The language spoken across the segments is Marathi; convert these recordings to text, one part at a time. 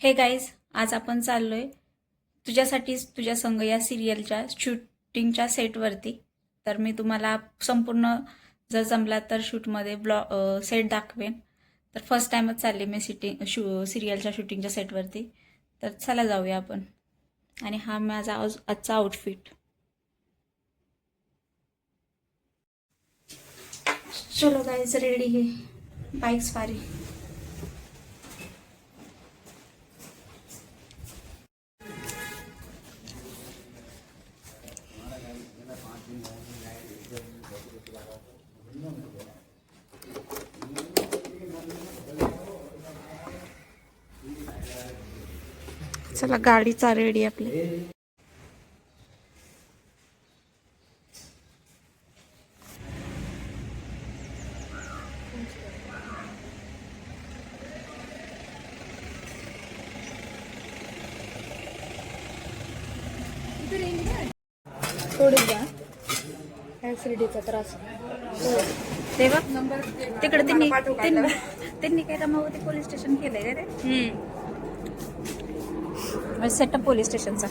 हे गाईज आज आपण चाललोय तुझ्यासाठीच तुझ्या संग या सिरियलच्या शूटिंगच्या सेटवरती तर मी तुम्हाला संपूर्ण जर जमला तर शूटमध्ये ब्लॉ सेट दाखवेन. तर फर्स्ट टाईमच चालले मी सिटिंग शू सिरियलच्या शूटिंगच्या सेटवरती तर चला जाऊया आपण. आणि हा माझा आज आजचा आउटफिट चलो गाईज रेडी हे. बाईक सवारी चला गाडीचा रेडी आपली. ऍसिडिटीचा त्रास. तेव्हा? तिकडे त्यांनी त्यांनी काय रमावती पोलीस स्टेशन केलंय का ते सेटअप पोलीस स्टेशनचा.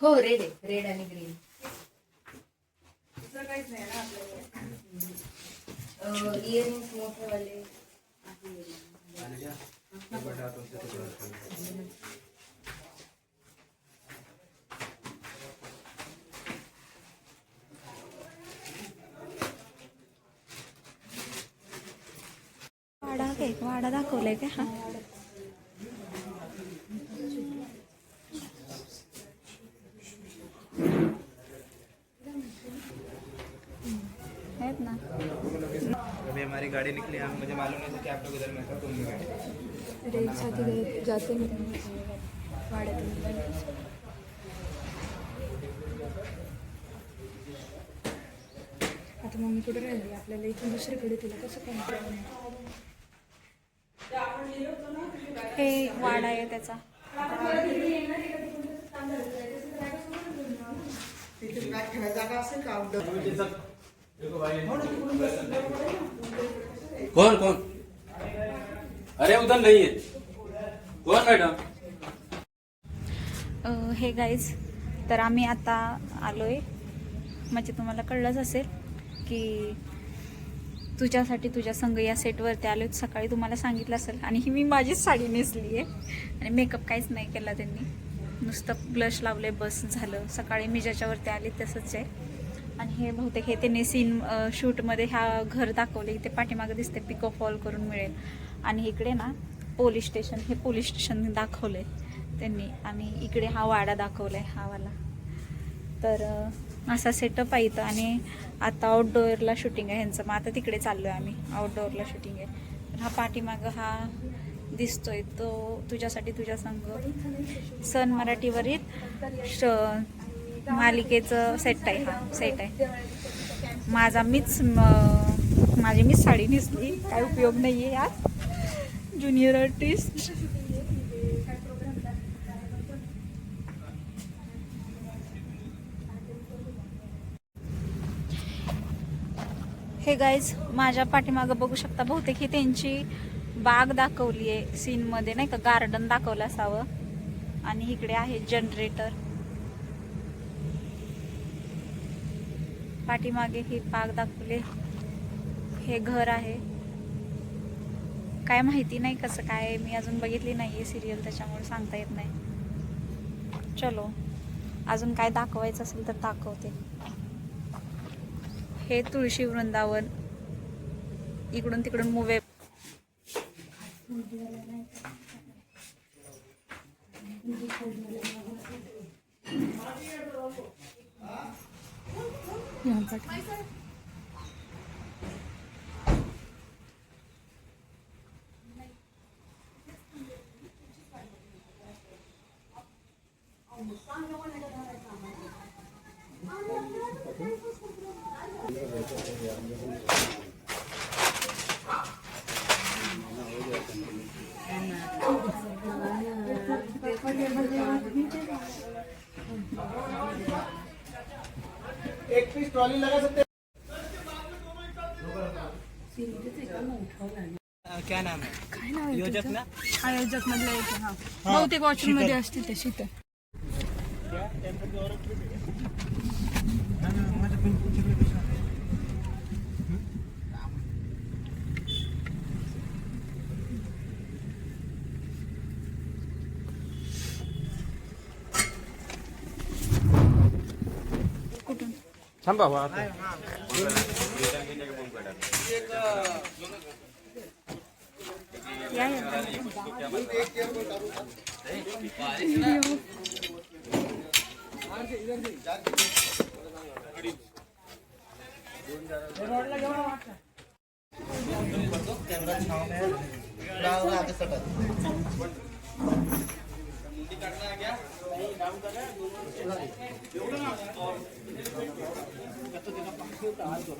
हो रेड आहे रेड आणि ग्रीन इयरिंग्स मोठेवाले. वाडा काय वाडा दाखवलाय का? हा गाड़ी निकली हम मुझे मालूम नहीं था कि आप लोग इधर में था तुमसाठी जाते आता मम्मी कुठे राहिली? आपल्याला इथून दुसरीकडे तिला कसं काय हे वाडा आहे त्याचा. कौन कौन? अरे उधर नहीं है। कौन मैडम? हे गाईज तर आम्ही आता आलोय. म्हणजे तुम्हाला कळलंच असेल की तुझ्यासाठी तुझ्या संघ या सेटवरती आलोय. सकाळी तुम्हाला सांगितलं असेल आणि ही मी माझीच साडी नेसली आहे. आणि मेकअप काहीच नाही केला त्यांनी. नुसतं ब्लश लावले बस झालं. सकाळी मी ज्याच्यावरती आले तसंच आहे. आणि हे बहुतेक हे त्यांनी सीन शूटमध्ये ह्या घर दाखवले इथे पाठीमागं दिसते पिको फॉल करून मिळेल. आणि इकडे ना पोलीस स्टेशन हे पोलीस स्टेशन दाखवले त्यांनी. आणि इकडे हा वाडा दाखवलाय हा वाला. तर असा सेटअप आहे इथं. आणि आता आउटडोअरला शूटिंग आहे ह्यांचं. मग आता तिकडे चाललोय आम्ही. आउटडोअरला शूटिंग आहे. तर हा पाठीमागं हा दिसतोय. तो तुझ्यासाठी तुझ्या संघ सन मराठीवरील श- मालिकेचं सेट आहे. हा सेट आहे. माझा मीच माझी मीच साडी नेसली. काय उपयोग नाही आहे यात. ज्युनियर आर्टिस्ट हे गाईज माझ्या पाठीमागं बघू शकता बहुतेक ही त्यांची बाग दाखवली आहे सीनमध्ये नाही का? गार्डन दाखवलं असावं. आणि इकडे आहे जनरेटर पाठीमागे ही पाग दाखवले. हे घर आहे. काय माहिती नाही कसं काय मी अजून बघितली नाही आहे सिरियल त्याच्यामुळे सांगता येत नाही. चलो. अजून काय दाखवायचं असेल तर दाखवते. हे तुळशी वृंदावन. इकडून तिकडून मुवे Yeah, I'm back. यहाँ सकते क्या नाम है? काय नाव आहे योजक? ना? आयोजक मधलं एक हा. बहुतेक वॉशरूम मध्ये असते ते शीतल कुठून थांबा या या.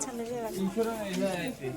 चला जेवायला.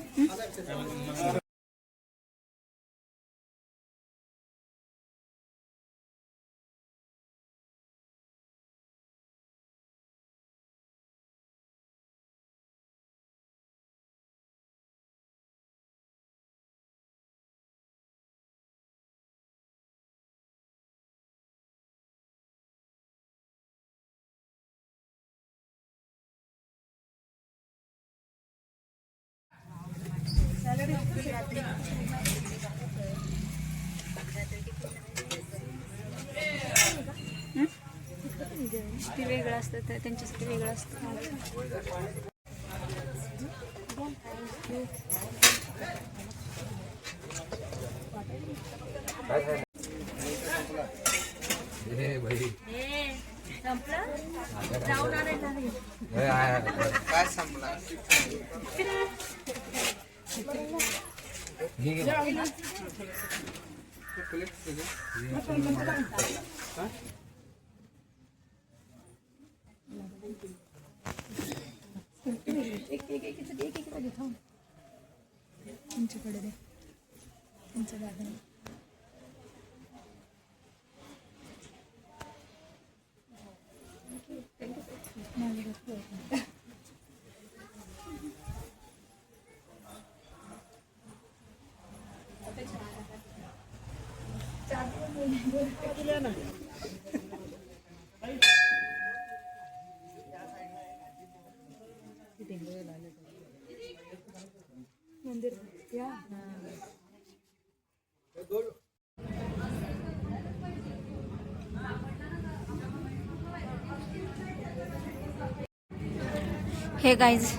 ते वेगळं असतं तर त्यांच्यासाठी वेगळं असतं काय संपला तुमच्याकडे दे तुमच्या दादा मंदिर या हे गाईज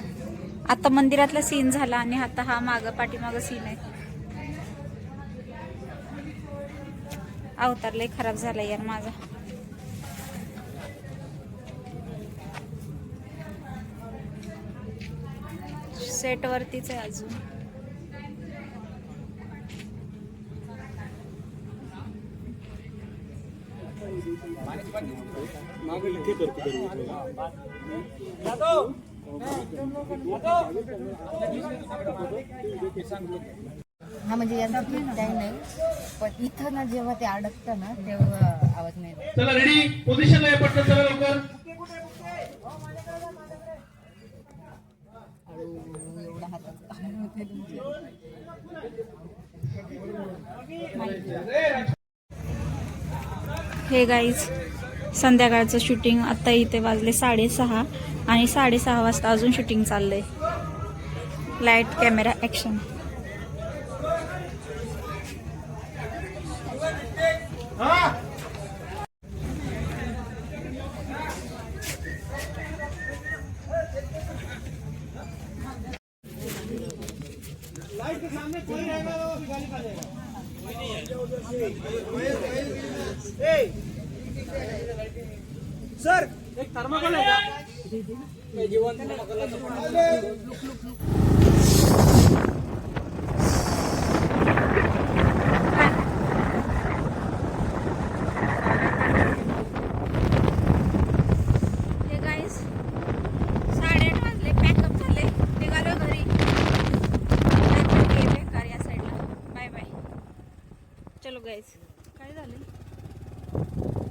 आता मंदिरातला सीन झाला आणि आता हा माग पाठीमाग सीन आहे. अवतार लय खराब झाला यार माझा. सेट वरतीच आहे अजून. हा म्हणजे यांना नाही. पण इथं ना जेव्हा ते अडकतं ना तेव्हा आवाज नाही येत. चला रेडी पोझिशनला आहे पटकन चला लवकर. एवढा हे गाईज संध्याकाळचं शूटिंग आता इथे वाजले साडेसहा आणि साडेसहा वाजता अजून शूटिंग चाललंय. लाइट कॅमेरा ॲक्शन सर एक थर्माकोल आहे का तुझ्या इथे हे गाईस साडेआठ वाजले पॅकअप झाले निघालो घरी गेले कार या साईडला बाय बाय चलो गाईज काय झालं?